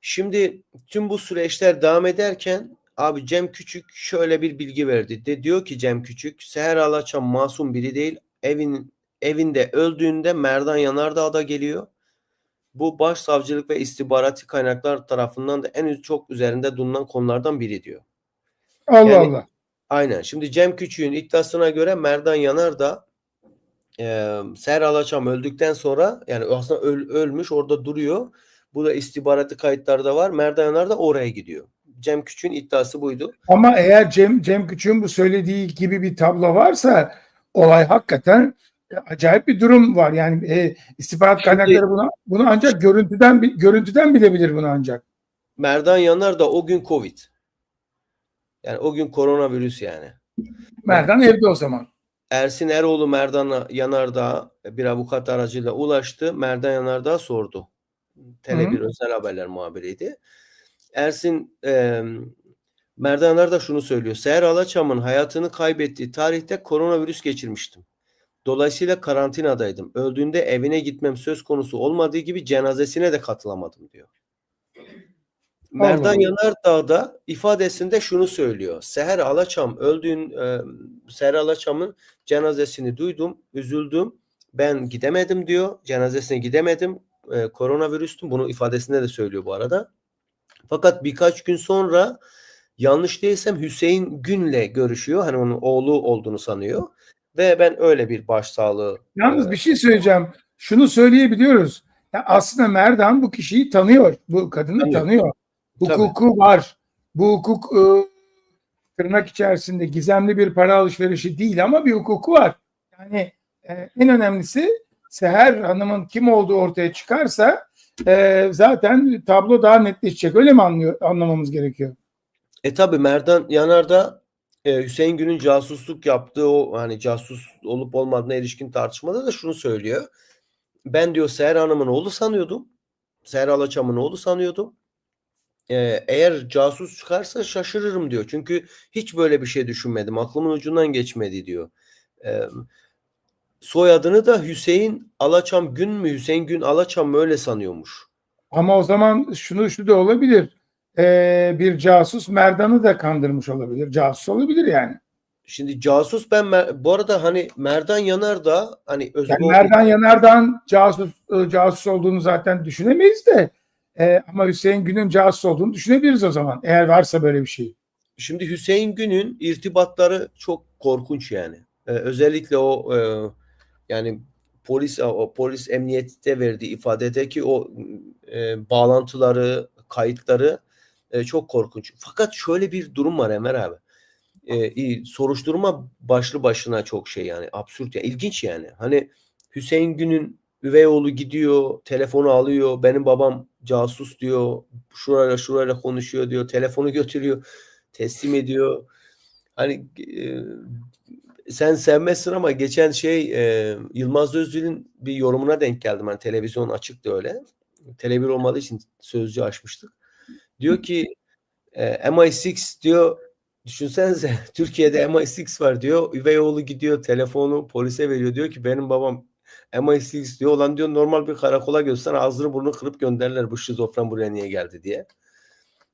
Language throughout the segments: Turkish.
Şimdi tüm bu süreçler devam ederken abi Cem Küçük şöyle bir bilgi verdi. De diyor ki Cem Küçük Seher Alaçam masum biri değil. Evin evinde öldüğünde Merdan Yanardağ da geliyor. Bu başsavcılık ve istihbarati kaynaklar tarafından da en çok üzerinde durulan konulardan biri diyor. Allah Yani- Allah. Aynen. Şimdi Cem Küçük'ün iddiasına göre Merdan Yanar da e, Seher Alaçam öldükten sonra yani aslında öl- ölmüş orada duruyor. Bu da istihbaratı kayıtlarda var. Merdan Yanar da oraya gidiyor. Cem Küçük'ün iddiası buydu. Ama eğer Cem, Cem Küçük'ün bu söylediği gibi bir tablo varsa olay hakikaten e, acayip bir durum var. Yani e, istihbarat kaynakları bunu, bunu ancak görüntüden görüntüden bilebilir bunu ancak. Merdan Yanar da o gün Covid. Yani o gün koronavirüs yani. Merdan evde o zaman. Ersin Eroğlu Merdan Yanardağ bir avukat aracıyla ulaştı. Merdan Yanardağ sordu. Tele1 özel haberler muhabiriydi. Ersin e, Merdan Yanardağ şunu söylüyor. Seher Alaçam'ın hayatını kaybettiği tarihte koronavirüs geçirmiştim. Dolayısıyla karantinadaydım. Öldüğünde evine gitmem söz konusu olmadığı gibi cenazesine de katılamadım diyor. Merdan. Yanardağ da ifadesinde şunu söylüyor. Seher Alaçam öldüğün e, Seher Alaçam'ın cenazesini duydum, üzüldüm. Ben gidemedim diyor. Cenazesine gidemedim. E, koronavirüstüm. Bunu ifadesinde de söylüyor bu arada. Fakat birkaç gün sonra yanlış değilsem Hüseyin Gün'le görüşüyor. Hani onun oğlu olduğunu sanıyor. Ve ben öyle bir başsağlığı Yalnız e, bir şey söyleyeceğim. Şunu söyleyebiliyoruz. Ya aslında Merdan bu kişiyi tanıyor. Bu kadını Tanıyor. tanıyor. Hukuku var. Bu hukuk e, tırnak içerisinde gizemli bir para alışverişi değil ama bir hukuku var. Yani e, en önemlisi Seher Hanım'ın kim olduğu ortaya çıkarsa e, zaten tablo daha netleşecek. Öyle mi anlıyor, anlamamız gerekiyor? E tabi Merdan Yanar'da e, Hüseyin Gün'ün casusluk yaptığı o hani casus olup olmadığına ilişkin tartışmada da şunu söylüyor. Ben diyor Seher Hanım'ın oğlu sanıyordum. Seher Alaçam'ın oğlu sanıyordum. E, eğer casus çıkarsa şaşırırım diyor. Çünkü hiç böyle bir şey düşünmedim. Aklımın ucundan geçmedi diyor. E, soyadını da Hüseyin Alaçam Gün mü Hüseyin Gün Alaçam mı öyle sanıyormuş. Ama o zaman şunu şu da olabilir. E, bir casus Merdan'ı da kandırmış olabilir. Casus olabilir yani. Şimdi casus ben bu arada hani Merdan Yanar da hani özgür Yani Merdan Yanardağ'ın casus, e, casus olduğunu zaten düşünemeyiz de e, ama Hüseyin Gün'ün casus olduğunu düşünebiliriz o zaman. Eğer varsa böyle bir şey. Şimdi Hüseyin Gün'ün irtibatları çok korkunç yani. Ee, özellikle o e, yani polis o polis emniyette verdiği ifadedeki o e, bağlantıları, kayıtları e, çok korkunç. Fakat şöyle bir durum var Emre abi. E, soruşturma başlı başına çok şey yani absürt ya ilginç yani. Hani Hüseyin Gün'ün üvey oğlu gidiyor, telefonu alıyor. Benim babam casus diyor. Şurayla şurayla konuşuyor diyor. Telefonu götürüyor teslim ediyor. Hani e, sen sevmezsin ama geçen şey e, Yılmaz Özdil'in bir yorumuna denk geldim. Hani televizyon açıktı öyle. Tele1 olmadığı için sözcü açmıştık. Diyor ki e, MI6 diyor düşünsenize Türkiye'de MI6 var diyor. Üvey oğlu gidiyor telefonu polise veriyor. Diyor ki benim babam MI6 diyor. Olan diyor normal bir karakola götürsen ağzını burnunu kırıp gönderler bu şizofren buraya niye geldi diye.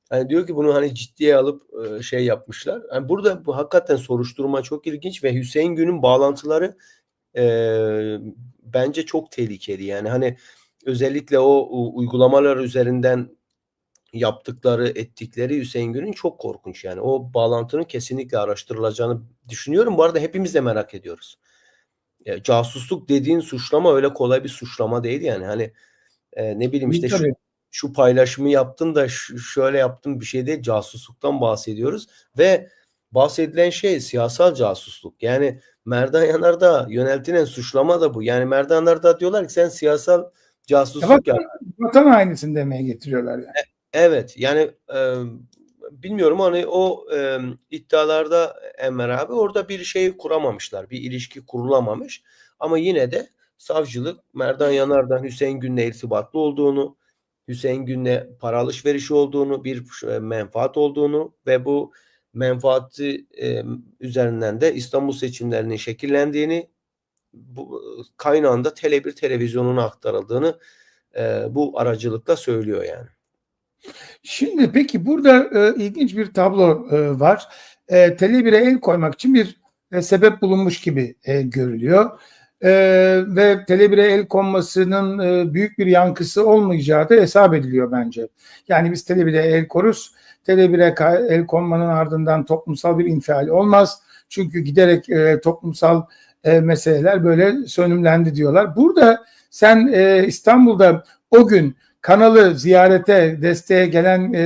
Hani diyor ki bunu hani ciddiye alıp e, şey yapmışlar. Yani burada bu hakikaten soruşturma çok ilginç ve Hüseyin Gün'ün bağlantıları e, bence çok tehlikeli. Yani hani özellikle o uygulamalar üzerinden yaptıkları, ettikleri Hüseyin Gün'ün çok korkunç yani. O bağlantının kesinlikle araştırılacağını düşünüyorum. Bu arada hepimiz de merak ediyoruz. Ya, casusluk dediğin suçlama öyle kolay bir suçlama değil yani. Hani e, ne bileyim işte şu. Şu paylaşımı yaptın da şu- şöyle yaptın bir şey değil casusluktan bahsediyoruz ve bahsedilen şey siyasal casusluk. Yani Merdan Yanardağ yöneltilen suçlama da bu. Yani Merdan Yanardağ diyorlar ki sen siyasal casusluk Evet. yap. Vatan hainisin demeye getiriyorlar yani. Evet yani e, bilmiyorum hani o e, iddialarda Enver abi orada bir şey kuramamışlar. Bir ilişki kurulamamış. Ama yine de savcılık Merdan Yanardağ Hüseyin Gün'le irtibatlı olduğunu, Hüseyin Gün'le para alışverişi olduğunu, bir e, menfaat olduğunu ve bu menfaati e, üzerinden de İstanbul seçimlerinin şekillendiğini bu kaynağında Tele1 televizyonuna aktarıldığını e, bu aracılıkla söylüyor yani. Şimdi peki burada e, ilginç bir tablo e, var. E, Tele1'e el koymak için bir e, sebep bulunmuş gibi e, görülüyor. E, ve Tele1'e el konmasının e, büyük bir yankısı olmayacağı da hesap ediliyor bence. Yani biz Tele1'e el koruz. Tele1'e ka- el konmanın ardından toplumsal bir infial olmaz. Çünkü giderek e, toplumsal e, meseleler böyle sönümlendi diyorlar. Burada sen e, İstanbul'da o gün kanalı ziyarete, desteğe gelen e,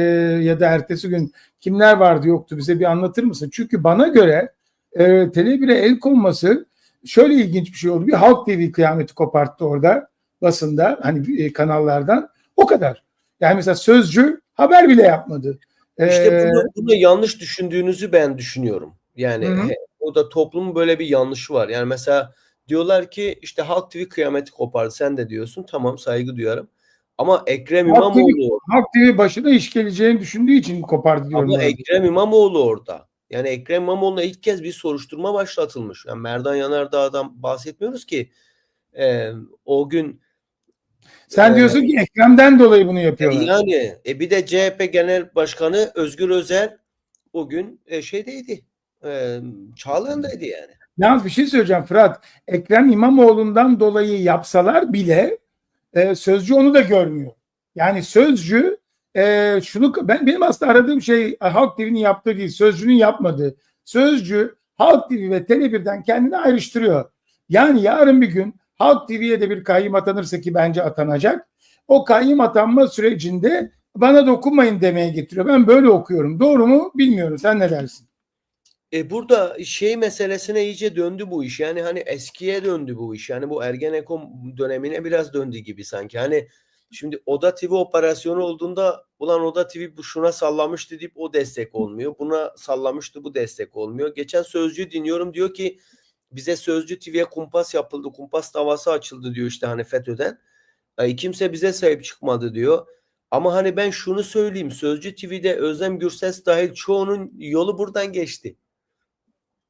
ya da ertesi gün kimler vardı yoktu bize bir anlatır mısın? Çünkü bana göre e, Tele1'e el konması şöyle ilginç bir şey oldu. Bir Halk TV kıyameti koparttı orada basında hani e, kanallardan. O kadar. Yani mesela Sözcü haber bile yapmadı. İşte Ee, bunu, bunu yanlış düşündüğünüzü ben düşünüyorum. Yani Hı hı. he- o da toplumun böyle bir yanlışı var. Yani mesela diyorlar ki işte Halk TV kıyameti kopardı. Sen de diyorsun. Tamam saygı duyarım. Ama Ekrem Halk TV İmamoğlu Halk TV başına iş geleceğini düşündüğü için kopardı diyorum. ama. Ekrem İmamoğlu orada. Yani Ekrem İmamoğlu'na ilk kez bir soruşturma başlatılmış. Yani Merdan Yanardağ'dan bahsetmiyoruz ki. Ee, o gün Sen e, diyorsun ki Ekrem'den dolayı bunu yapıyorlar. Yani e, bir de CHP Genel Başkanı Özgür Özel o gün e, şeydeydi. E, Çağlayan'daydı yani. Yalnız bir şey söyleyeceğim Fırat. Ekrem İmamoğlu'ndan dolayı yapsalar bile e, Sözcü onu da görmüyor. Yani Sözcü e, şunu ben benim aslında aradığım şey Halk TV'nin yaptığı değil, Sözcü'nün yapmadığı. Sözcü Halk TV ve Tele1'den kendini ayrıştırıyor. Yani yarın bir gün Halk TV'ye de bir kayyım atanırsa ki bence atanacak. O kayyım atanma sürecinde bana dokunmayın demeye getiriyor. Ben böyle okuyorum. Doğru mu bilmiyorum. Sen ne dersin? E burada şey meselesine iyice döndü bu iş. Yani hani eskiye döndü bu iş. Yani bu Ergenekon dönemine biraz döndü gibi sanki. Hani şimdi Oda TV operasyonu olduğunda ulan Oda TV bu şuna sallamıştı deyip o destek olmuyor. Buna sallamıştı bu destek olmuyor. Geçen Sözcü dinliyorum diyor ki bize Sözcü TV'ye kumpas yapıldı. Kumpas davası açıldı diyor işte hani FETÖ'den. E, kimse bize sahip çıkmadı diyor. Ama hani ben şunu söyleyeyim. Sözcü TV'de Özlem Gürses dahil çoğunun yolu buradan geçti.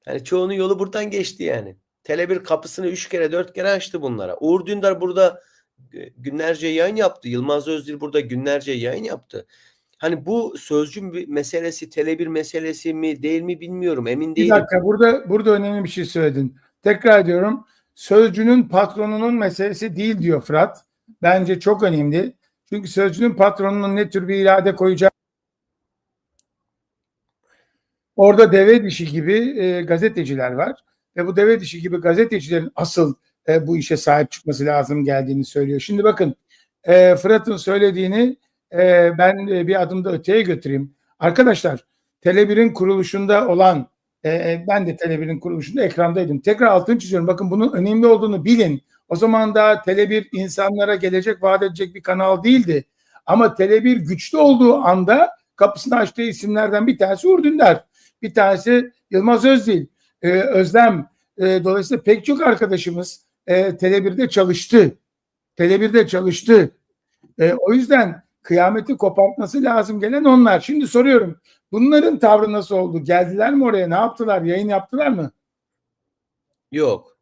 Yani çoğunun yolu buradan geçti yani. Tele1 kapısını üç kere dört kere açtı bunlara. Uğur Dündar burada günlerce yayın yaptı. Yılmaz Özdil burada günlerce yayın yaptı. Hani bu sözcü bir meselesi, Tele1 meselesi mi değil mi bilmiyorum. Emin Bir değilim. dakika burada burada önemli bir şey söyledin. Tekrar ediyorum. Sözcünün patronunun meselesi değil diyor Fırat. Bence çok önemli. Çünkü sözcünün patronunun ne tür bir irade koyacağı Orada deve dişi gibi e, gazeteciler var ve bu deve dişi gibi gazetecilerin asıl e, bu işe sahip çıkması lazım geldiğini söylüyor. Şimdi bakın e, Fırat'ın söylediğini e, ben e, bir adım da öteye götüreyim. Arkadaşlar Tele1'in kuruluşunda olan e, e, ben de Tele1'in kuruluşunda ekrandaydım. Tekrar altını çiziyorum. Bakın bunun önemli olduğunu bilin. O zaman da Tele1 insanlara gelecek vaat edecek bir kanal değildi. Ama Tele1 güçlü olduğu anda kapısını açtığı isimlerden bir tanesi Uğur Dündar. Bir tanesi Yılmaz Özdil, e, Özlem. E, dolayısıyla pek çok arkadaşımız e, Tele1'de çalıştı. Tele1'de çalıştı. E, o yüzden kıyameti kopartması lazım gelen onlar. Şimdi soruyorum. Bunların tavrı nasıl oldu? Geldiler mi oraya? Ne yaptılar? Yayın yaptılar mı? Yok.